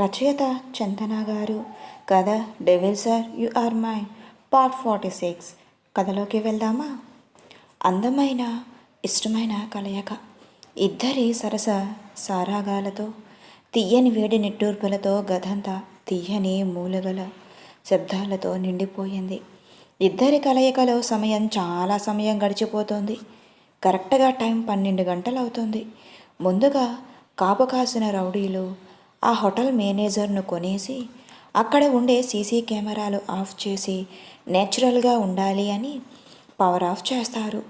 రచయిత చందన గారు. కథ devil sir you are my. Part forty six. కథలోకి వెళ్దామా? అందమైన ఇష్టమైన కలయిక. ఇద్దరి సరస సారాగాలతో తీయని వేడి నిట్టూర్పులతో గదంతా తీయని మూలగల శబ్దాలతో నిండిపోయింది. ఇద్దరి కలయికలో సమయం చాలా సమయం గడిచిపోతుంది. కరెక్ట్గా టైం పన్నెండు గంటలు అవుతుంది ముందుగా కాపు కాసిన రౌడీలు ఆ హోటల్ మేనేజర్ను కొనేసి అక్కడ ఉండే సీసీ కెమెరాలు ఆఫ్ చేసి నేచురల్గా ఉండాలి అని పవర్ ఆఫ్ చేస్తారు.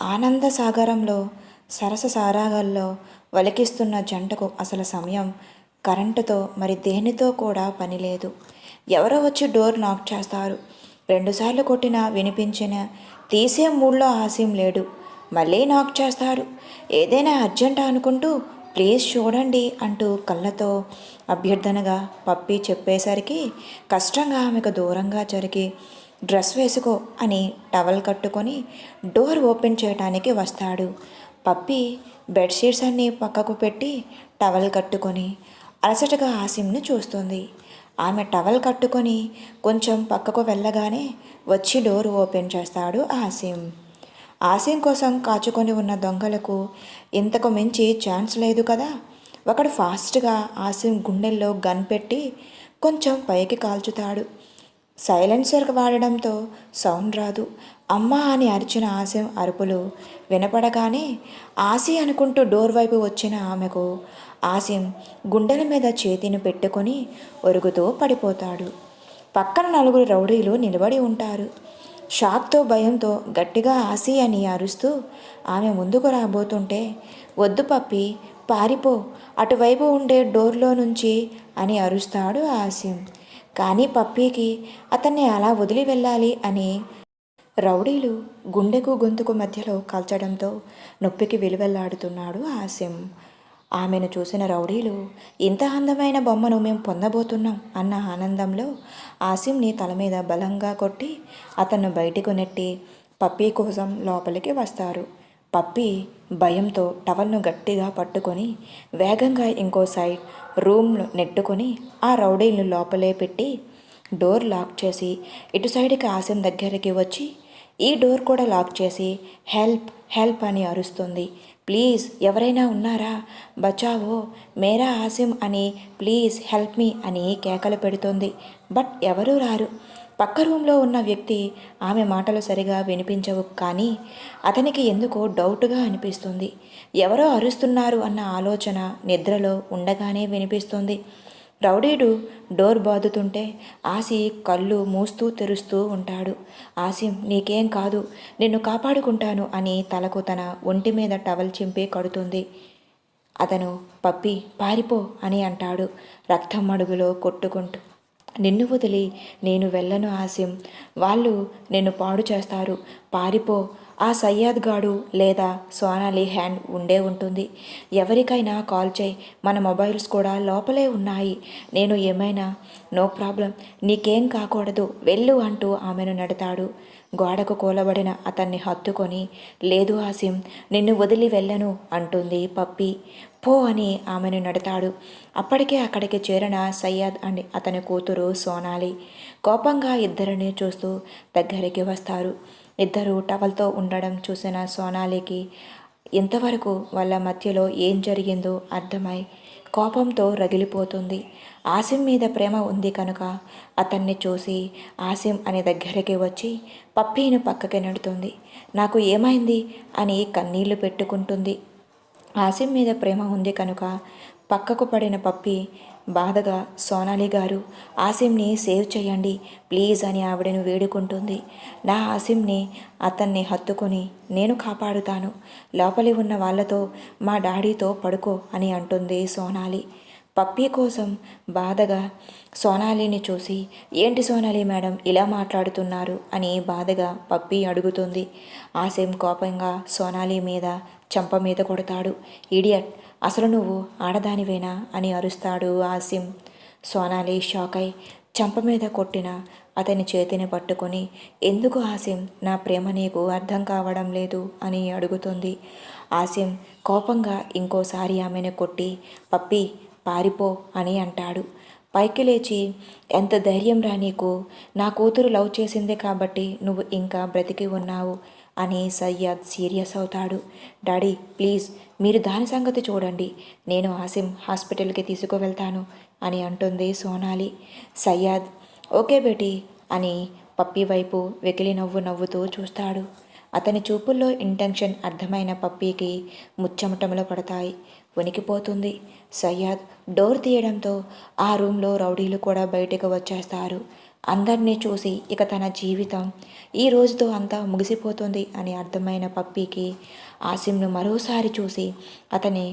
ఆనంద సాగరంలో సరస సారాగల్లో వలికిస్తున్న జంటకు అసలు సమయం కరెంటుతో మరి దేనితో కూడా పని లేదు. ఎవరో వచ్చి డోర్ నాక్ చేస్తారు. రెండుసార్లు కొట్టినా వినిపించిన తీసే మూడ్లో ఆశయం లేడు మళ్ళీ నాక్ చేస్తారు. ఏదైనా అర్జెంట్ అనుకుంటూ ప్లీజ్ చూడండి అంటూ కళ్ళతో అభ్యర్థనగా పప్పి చెప్పేసరికి కష్టంగా ఆమెకు దూరంగా జరిగి డ్రెస్ వేసుకో అని టవల్ కట్టుకొని డోర్ ఓపెన్ చేయడానికి వస్తాడు. పప్పి బెడ్షీట్స్ అన్నీ పక్కకు పెట్టి టవల్ కట్టుకొని అలసటగా ఆసిమ్ను చూస్తుంది. ఆమె టవల్ కట్టుకొని కొంచెం పక్కకు వెళ్ళగానే వచ్చి డోర్ ఓపెన్ చేస్తాడు ఆసిం ఆశయం కోసం కాచుకొని ఉన్న దొంగలకు ఇంతకు మించి ఛాన్స్ లేదు కదా. ఒకడు ఫాస్ట్గా ఆసిం గుండెల్లో గన్ పెట్టి కొంచెం పైకి కాల్చుతాడు. సైలెన్సర్ వాడడంతో సౌండ్ రాదు. అమ్మా అని అరిచిన ఆశయం అరుపులు వినపడగానే ఆసి అనుకుంటూ డోర్ వైపు వచ్చిన ఆమెకు ఆసిం గుండెల మీద చేతిని పెట్టుకొని ఒరుగుతూ పడిపోతాడు. పక్కన నలుగురు రౌడీలు నిలబడి ఉంటారు. షాక్తో భయంతో గట్టిగా ఆసి అని అరుస్తూ ఆమె ముందుకు రాబోతుంటే వద్దు పప్పి పారిపో అటువైపు ఉండే డోర్లో నుంచి అని అరుస్తాడు ఆసిం. కానీ పప్పీకి అతన్ని అలా వదిలి వెళ్ళాలి అని రౌడీలు గుండెకు గొంతుకు మధ్యలో కాల్చడంతో నొప్పికి విలువెల్లాడుతున్నాడు ఆసిం. ఆమెను చూసిన రౌడీలు ఇంత అందమైన బొమ్మను మేము పొందబోతున్నాం అన్న ఆనందంలో ఆసిమ్ని తల మీద బలంగా కొట్టి అతను బయటకు నెట్టి పప్పీ కోసం లోపలికి వస్తారు. పప్పి భయంతో టవల్ను గట్టిగా పట్టుకొని వేగంగా ఇంకో సైడ్ రూమ్ను నెట్టుకొని ఆ రౌడీలను లోపలే పెట్టి డోర్ లాక్ చేసి ఇటు సైడ్కి ఆసిం దగ్గరికి వచ్చి ఈ డోర్ కూడా లాక్ చేసి హెల్ప్ హెల్ప్ అని అరుస్తుంది. ప్లీజ్ ఎవరైనా ఉన్నారా? బచావో మేరా ఆసిమ్ అని ప్లీజ్ హెల్ప్ మీ అని కేకలు పెడుతోంది. బట్ ఎవరూ రారు. పక్క రూమ్లో ఉన్న వ్యక్తి ఆమె మాటలు సరిగా వినిపించవు కానీ అతనికి ఎందుకో డౌట్గా అనిపిస్తుంది. ఎవరో అరుస్తున్నారు అన్న ఆలోచన నిద్రలో ఉండగానే వినిపిస్తుంది. రౌడీడు డోర్ బాదుతుంటే ఆసి కళ్ళు మూస్తూ తెరుస్తూ ఉంటాడు. ఆసిం నీకేం కాదు నిన్ను కాపాడుకుంటాను అని తలకు తన ఒంటి మీద టవల్ చింపి కడుతుంది. అతను పప్పి పారిపో అని అంటాడు రక్తం అడుగులో కొట్టుకుంటూ. నిన్ను వదిలి నేను వెళ్ళను ఆసిం వాళ్ళు నిన్ను పాడు చేస్తారు. పారిపో ఆ సయ్యాద్ గాడు లేదా సోనాలి హ్యాండ్ ఉండే ఉంటుంది. ఎవరికైనా కాల్ చేయి. మన మొబైల్స్ కూడా లోపలే ఉన్నాయి. నేను ఏమైనా? No problem. నీకేం కాకూడదు. వెళ్ళు అంటూ ఆమెను నడతాడు. గోడకు కూలబడిన అతన్ని హత్తుకొని లేదు ఆసిం నిన్ను వదిలి వెళ్ళను అంటుంది పప్పి. పో అని ఆమెను నడతాడు. అప్పటికే అక్కడికి చేరిన సయ్యద్ అని అతని కూతురు సోనాలి కోపంగా ఇద్దరిని చూస్తూ దగ్గరికి వస్తారు. ఇద్దరు టవల్తో ఉండడం చూసిన సోనాలికి ఇంతవరకు వాళ్ళ మధ్యలో ఏం జరిగిందో అర్థమై కోపంతో రగిలిపోతుంది. ఆసిం మీద ప్రేమ ఉంది కనుక అతన్ని చూసి ఆసిం అనే దగ్గరికి వచ్చి పప్పీని పక్కకి నెడుతుంది. నాకు ఏమైంది? అని కన్నీళ్ళు పెట్టుకుంటుంది. ఆసిం మీద ప్రేమ ఉంది కనుక పక్కకు పడిన పప్పి బాధగా సోనాలి గారు ఆసిమ్ని సేవ్ చేయండి ప్లీజ్ అని ఆవిడను వేడుకుంటుంది. నా ఆసిమ్ని అతన్ని హత్తుకొని నేను కాపాడుతాను లోపలి ఉన్న వాళ్ళతో మా డాడీతో పడుకో అని అంటుంది సోనాలి. పప్పీ కోసం బాధగా సోనాలిని చూసి ఏంటి సోనాలి మేడం ఇలా మాట్లాడుతున్నారు అని బాధగా పప్పీ అడుగుతుంది. ఆసిమ్ కోపంగా సోనాలి మీద చంప మీద కొడతాడు. ఇడియట్ అసలు నువ్వు ఆడదానివేనా? అని అరుస్తాడు ఆసిం సోనాలి షాక్ అయి చంప మీద కొట్టిన అతని చేతిని పట్టుకొని ఎందుకు ఆసిం నా ప్రేమ నీకు అర్థం కావడం లేదు అని అడుగుతుంది. ఆసిం కోపంగా ఇంకోసారి ఆమెను కొట్టి పప్పి పారిపో అని అంటాడు. పైకి లేచి ఎంత ధైర్యం రా నీకు? నా కూతురు లవ్ చేసిందే కాబట్టి నువ్వు ఇంకా బ్రతికి ఉన్నావు. అని సయ్యద్ సీరియస్ అవుతాడు. డాడీ ప్లీజ్ మీరు దాని సంగతి చూడండి. నేను ఆసిమ్ హాస్పిటల్కి తీసుకువెళ్తాను అని అంటుంది సోనాలి. సయ్యద్ ఓకే బేటీ అని పప్పి వైపు వెకిలి నవ్వు నవ్వుతూ చూస్తాడు. అతని చూపుల్లో ఇంటెన్షన్ అర్థమైన పప్పీకి ముచ్చమటములు పడతాయి. వణికిపోతుంది. సయ్యద్ డోర్ తీయడంతో ఆ రూమ్లో రౌడీలు కూడా బయటకు వచ్చేస్తారు. అందరినీ చూసి ఇక తన జీవితం ఈ రోజుతో అంతా ముగిసిపోతుంది అని అర్థమైన పప్పీకి ఆసిమ్ను మరోసారి చూసి అతని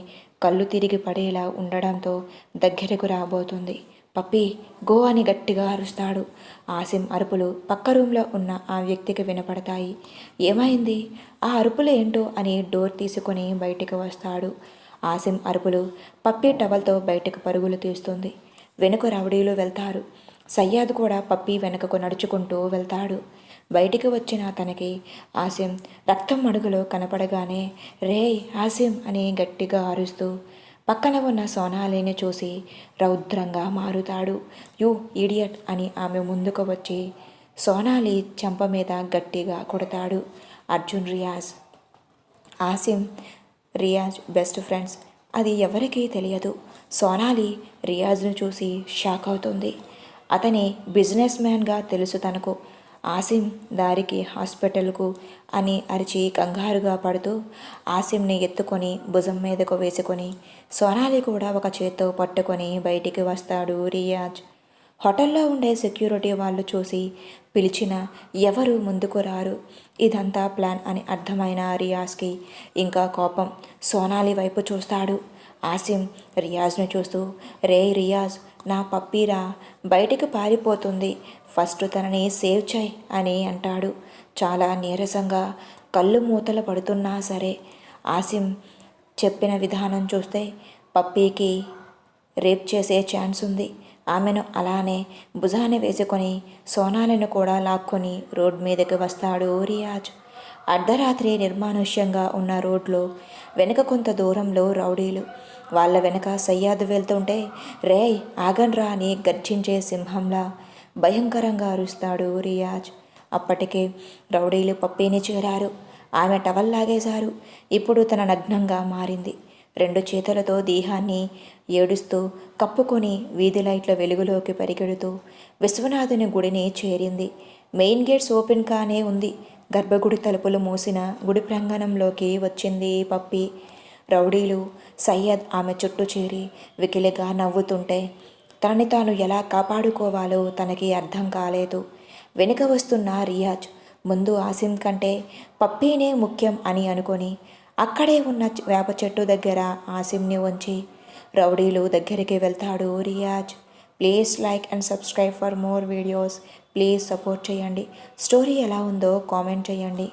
కళ్ళు తిరిగి పడేలా ఉండడంతో దగ్గరకు రాబోతుంది. పప్పి గో అని గట్టిగా అరుస్తాడు. ఆసిమ్ అరుపులు పక్క రూమ్లో ఉన్న ఆ వ్యక్తికి వినపడతాయి. ఏమైంది? ఆ అరుపులు ఏంటో అని డోర్ తీసుకొని బయటికి వస్తాడు. ఆసిమ్ అరుపులు పప్పి టవల్తో బయటకు పరుగులు తీస్తుంది. వెనుక రౌడీలు వెళ్తారు. సయ్యాద్ కూడా పప్పి వెనుకకు నడుచుకుంటూ వెళ్తాడు. బయటికి వచ్చిన తనకి ఆసిం రక్తం అడుగులో కనపడగానే రే ఆసిం అని గట్టిగా అరుస్తూ పక్కన ఉన్న సోనాలిని చూసి రౌద్రంగా మారుతాడు. యూ ఈడియట్ అని ఆమె ముందుకు వచ్చి సోనాలి చెంప మీద గట్టిగా కొడతాడు. అర్జున్ రియాజ్ ఆసిం రియాజ్ బెస్ట్ ఫ్రెండ్స్ అది ఎవరికీ తెలియదు. సోనాలి రియాజ్ను చూసి షాక్ అవుతుంది. అతని బిజినెస్ మ్యాన్గా తెలుసు తనకు. ఆసిం దారికి హాస్పిటల్కు అని అరిచి కంగారుగా పడుతూ ఆసిమ్ని ఎత్తుకొని భుజం మీదకు వేసుకొని సోనాలి కూడా ఒక చేత్తో పట్టుకొని బయటికి వస్తాడు రియాజ్. హోటల్లో ఉండే సెక్యూరిటీ వాళ్ళు చూసి పిలిచిన ఎవరు ముందుకు రారు. ఇదంతా ప్లాన్ అని అర్థమైన రియాజ్కి ఇంకా కోపం. సోనాలి వైపు చూస్తాడు. ఆసిం రియాజ్ను చూస్తూ రే రియాజ్ నా పప్పీరా బయటికి పారిపోతుంది. ఫస్ట్ తనని సేవ్ చేయి అని అంటాడు. చాలా నీరసంగా కళ్ళు మూతలు పడుతున్నా సరే. ఆసిం చెప్పిన విధానం చూస్తే పప్పీకి రేప్ చేసే ఛాన్స్ ఉంది. ఆమెను అలానే భుజాన్ని వేసుకొని సోనాలను కూడా లాక్కొని రోడ్ మీదకి వస్తాడు రియాజ్. అర్ధరాత్రి నిర్మానుష్యంగా ఉన్న రోడ్లో వెనుక కొంత దూరంలో రౌడీలు. వాళ్ళ వెనక సయ్యాదు వెళ్తుంటే రే ఆగన్రా అని గర్జించే సింహంలా భయంకరంగా అరుస్తాడు రియాజ్. అప్పటికే రౌడీలు పప్పీని చేరారు. ఆమె టవల్ లాగేశారు. ఇప్పుడు తన నగ్నంగా మారింది. రెండు చేతులతో దేహాన్ని ఏడుస్తూ కప్పుకొని వీధి లైట్ల వెలుగులోకి పరిగెడుతూ విశ్వనాథుని గుడిని చేరింది. మెయిన్ గేట్స్ ఓపెన్ కానే ఉంది. గర్భగుడి తలుపులు మూసిన గుడి ప్రాంగణంలోకి వచ్చింది పప్పి. రౌడీలు సయ్యద్ ఆమె చుట్టూ చేరి వికిలిగా నవ్వుతుంటే తనని తాను ఎలా కాపాడుకోవాలో తనకి అర్థం కాలేదు. వెనుక వస్తున్న రియాజ్ ముందు ఆసిమ్ కంటే పప్పీనే ముఖ్యం అని అనుకొని అక్కడే ఉన్న వేప చెట్టు దగ్గర ఆసిమ్ని ఉంచి రౌడీలు దగ్గరికి వెళ్తాడు Riyaz. Please like and subscribe for more videos. Please support చేయండి. స్టోరీ ఎలా ఉందో కామెంట్ చేయండి.